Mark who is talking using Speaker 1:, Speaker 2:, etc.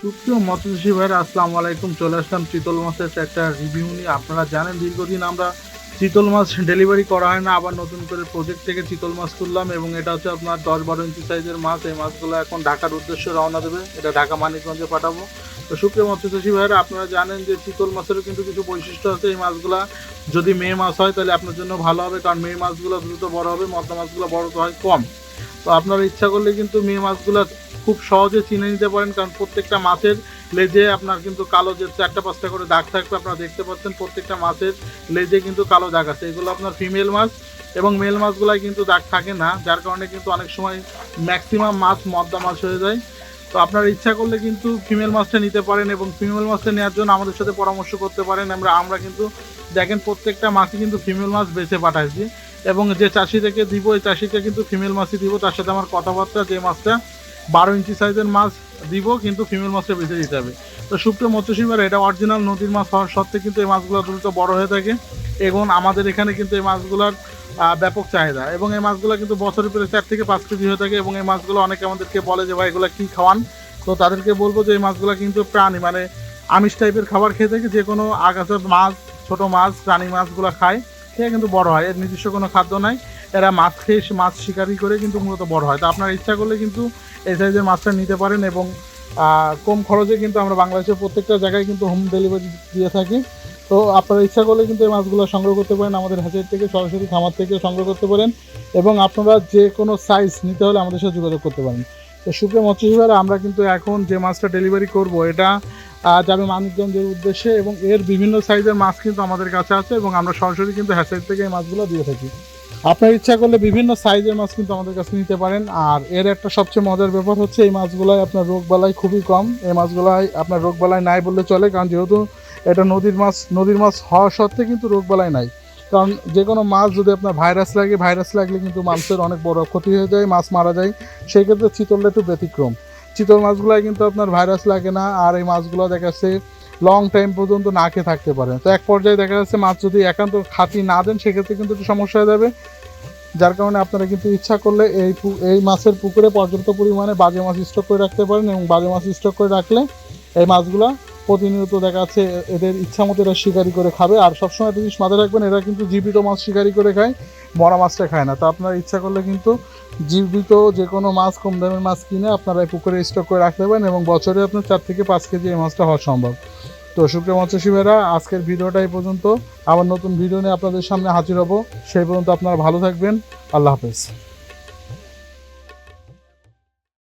Speaker 1: সুপ্রিয় মৎস্যচাষী ভাইরা, আসসালামু আলাইকুম। চলে আসলাম চিতল মাছের একটা রিভিউ নিয়ে। আপনারা জানেন, দীর্ঘদিন আমরা চিতল মাছ ডেলিভারি করা হয় না। আবার নতুন করে প্রজেক্ট থেকে চিতল মাছ তুললাম এবং এটা হচ্ছে আপনার দশ বারো ইঞ্চি সাইজের মাছ। এই মাছগুলো এখন ঢাকার উদ্দেশ্যে রওনা দেবে। এটা ঢাকা মানিকগঞ্জে পাঠাবো। তো সুপ্রিয় মৎস্যচাষী ভাইরা, আপনারা জানেন যে চিতল মাছেরও কিন্তু কিছু বৈশিষ্ট্য আছে এই মাছগুলা। যদি মেয়ে মাছ হয়, তাহলে আপনার জন্য ভালো হবে। কারণ মেয়ে মাছগুলো দ্রুত বড় হবে। মদ্দা মাছগুলো বড় তো হয় কম। তো আপনারা ইচ্ছা করলে কিন্তু মেয়ে মাছগুলো খুব সহজে চিনে নিতে পারেন, কারণ প্রত্যেকটা মাছের লেজে আপনার কিন্তু কালো যে চারটা পাঁচটা করে দাগ থাকবে, আপনারা দেখতে পাচ্ছেন প্রত্যেকটা মাছের লেজে কিন্তু কালো দাগ আছে। এগুলো আপনার ফিমেল মাছ এবং মেল মাছগুলাই কিন্তু দাগ থাকে না, যার কারণে কিন্তু অনেক সময় ম্যাক্সিমাম মাছ মদ্দা মাছ হয়ে যায়। তো আপনারা ইচ্ছা করলে কিন্তু ফিমেল মাছটা নিতে পারেন এবং ফিমেল মাছটা নেওয়ার জন্য আমাদের সাথে পরামর্শ করতে পারেন। আমরা আমরা কিন্তু দেখেন প্রত্যেকটা মাছই কিন্তু ফিমেল মাছ বেছে পাঠাইছি এবং যে চাষি থেকে দিব ওই চাষিকে কিন্তু ফিমেল মাছই দিব। তার সাথে আমার কথাবার্তা, যে মাছটা বারো ইঞ্চি সাইজের মাছ দিব, কিন্তু ফিমেল মাছটা বেছে দিতে হবে। তো সুপ্রিয় মৎস্যসীমার, এটা অরিজিনাল নদীর মাছ হওয়ার সত্ত্বে কিন্তু এই মাছগুলো দ্রুত বড় হয়ে থাকে এবং আমাদের এখানে কিন্তু এই মাছগুলোর ব্যাপক চাহিদা এবং এই মাছগুলো কিন্তু বছরের পরে চার থেকে পাঁচ কেজি হয়ে থাকে এবং এই মাছগুলো অনেকে আমাদেরকে বলে যে, ভাই, এগুলো কী খাওয়ান? তো তাদেরকে বলব যে, এই মাছগুলো কিন্তু প্রাণী মানে আমিষ টাইপের খাবার খেয়ে থাকে, যে কোনো আগাছার মাছ, ছোট মাছ, প্রাণী মাছগুলো খায়, খেয়ে কিন্তু বড় হয়। এর নিজস্ব কোনো খাদ্য নাই। এরা মাছ খেয়ে মাছ শিকারি করে কিন্তু মূলত বড় হয়। তো আপনার ইচ্ছা করলে কিন্তু এই সাইজের মাছটা নিতে পারেন এবং কম খরচে কিন্তু আমরা বাংলাদেশের প্রত্যেকটা জায়গায় কিন্তু হোম ডেলিভারি দিয়ে থাকি। তো আপনারা ইচ্ছা করলে কিন্তু এই মাছগুলো সংগ্রহ করতে পারেন, আমাদের হাঁসের থেকে, সরাসরি খামার থেকে সংগ্রহ করতে পারেন এবং আপনারা যে কোনো সাইজ নিতে হলে আমাদের সাথে যোগাযোগ করতে পারেন। তো সুপ্রিয় মৎস্যজীবীরা, আমরা কিন্তু এখন যে মাছটা ডেলিভারি করব, এটা যাবে মানিকগঞ্জের উদ্দেশ্যে এবং এর বিভিন্ন সাইজের মাছ কিন্তু আমাদের কাছে আছে এবং আমরা সরাসরি কিন্তু হ্যাচারি থেকে এই মাছগুলো দিয়ে থাকি। আপনার ইচ্ছা করলে বিভিন্ন সাইজের মাছ কিন্তু আমাদের কাছে নিতে পারেন। আর এর একটা সবচেয়ে মজার ব্যাপার হচ্ছে, এই মাছগুলাই আপনার রোগ বালাই খুবই কম। এই মাছগুলাই আপনার রোগ বালাই নাই বললে চলে, কারণ যেহেতু এটা নদীর মাছ নদীর মাছ হওয়া সত্ত্বে কিন্তু রোগ বালাই নাই। কারণ যে কোনো মাছ যদি আপনার ভাইরাস লাগে, ভাইরাস লাগলে কিন্তু মাছের অনেক বড় ক্ষতি হয়ে যায়, মাছ মারা যায়। সেই ক্ষেত্রে চিতলটা একটু ব্যতিক্রম। চিতল মাছগুলাই কিন্তু আপনার ভাইরাস লাগে না, আর এই মাছগুলো দেখা যাচ্ছে লং টাইম পর্যন্ত না খেয়ে থাকতে পারে তো এক পর্যায়ে দেখা যাচ্ছে মাছ যদি একান্ত খাতি না দেন, সেক্ষেত্রে কিন্তু একটু সমস্যা হয়ে যাবে। যার কারণে আপনারা কিন্তু ইচ্ছা করলে এই এই মাছের পুকুরে পর্যাপ্ত পরিমাণে বাজে মাছ স্টক করে রাখতে পারেন এবং বাজে মাছ স্টক করে রাখলে এই মাছগুলো প্রতিনিয়ত দেখা যাচ্ছে এদের ইচ্ছা মতো এরা শিকারি করে খাবে। আর সবসময় একটা জিনিস মাথায় রাখবেন, এরা কিন্তু জীবিত মাছ শিকারি করে খায়। মরা মাছটা খায় না। তো আপনার ইচ্ছা করলে কিন্তু জীবিত যে কোনো মাছ, কম দামের মাছ কিনে আপনারা পুকুরে স্টক করে রাখতে পারেন এবং বছরে আপনার চার থেকে পাঁচ কেজি এই মাছটা হওয়া সম্ভব। তো সুপ্রিয় মৎস্যশিবেরা আজকের ভিডিওটা এই পর্যন্ত। আবার নতুন ভিডিও নিয়ে আপনাদের সামনে হাজির হব। সেই পর্যন্ত আপনারা ভালো থাকবেন। আল্লাহ হাফেজ।